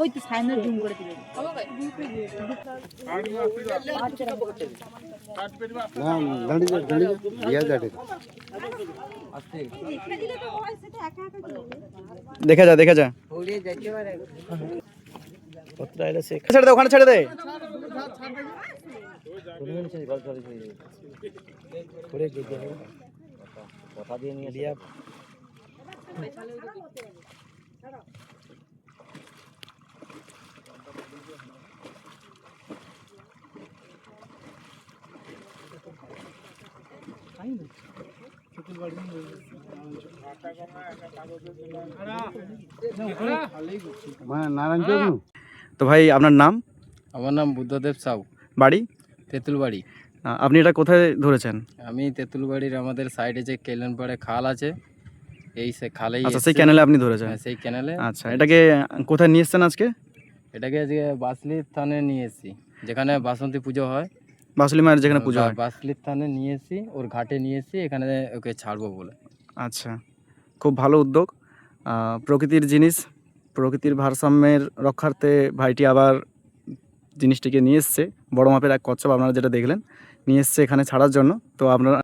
ওই তো সাইনার জুম করে দিবে। না যা দাঁড়িয়ে যা। ইয়া যাটে দেখা যা দেখা যা। ছেড়ে দে ওখানে ছেড়ে দে। মানে নারায়ণ চৌক তো ভাই আপনার নাম? আমার নাম বুদ্ধদেব সাউ। বাড়ি? তেঁতুলবাড়ি। আপনি এটা কোথায় ধরেছেন? আমি তেঁতুলবাড়ির আমাদের সাইডে যে কেলেনপাড়ে খাল আছে এই খালেই আচ্ছা সেই ক্যানেলে আপনি ধরেছেন হ্যাঁ, সেই ক্যানেলে আচ্ছা এটাকে কোথায় নিয়ে এসছেন আজকে? এটাকে আজকে বাসলির থানে নিয়ে এসেছি যেখানে বাসন্তী পুজো হয়। বাসুলি মায়ের যেখানে পুজো হয়। বা- বাসলির থানে নিয়ে এসেছি ওর ঘাটে নিয়ে এসেছি এখানে ওকে ছাড়বো বলে। আচ্ছা খুব ভালো উদ্যোগ। প্রকৃতির জিনিস প্রকৃতির ভারসাম্যের রক্ষার্থে ভাইটি আবার জিনিসটিকে নিয়ে এসছে। বড় মাপের এক কচ্ছপ আপনারা যেটা দেখলেন নিয়ে এসছে এখানে ছাড়ার জন্য। তো আপনারা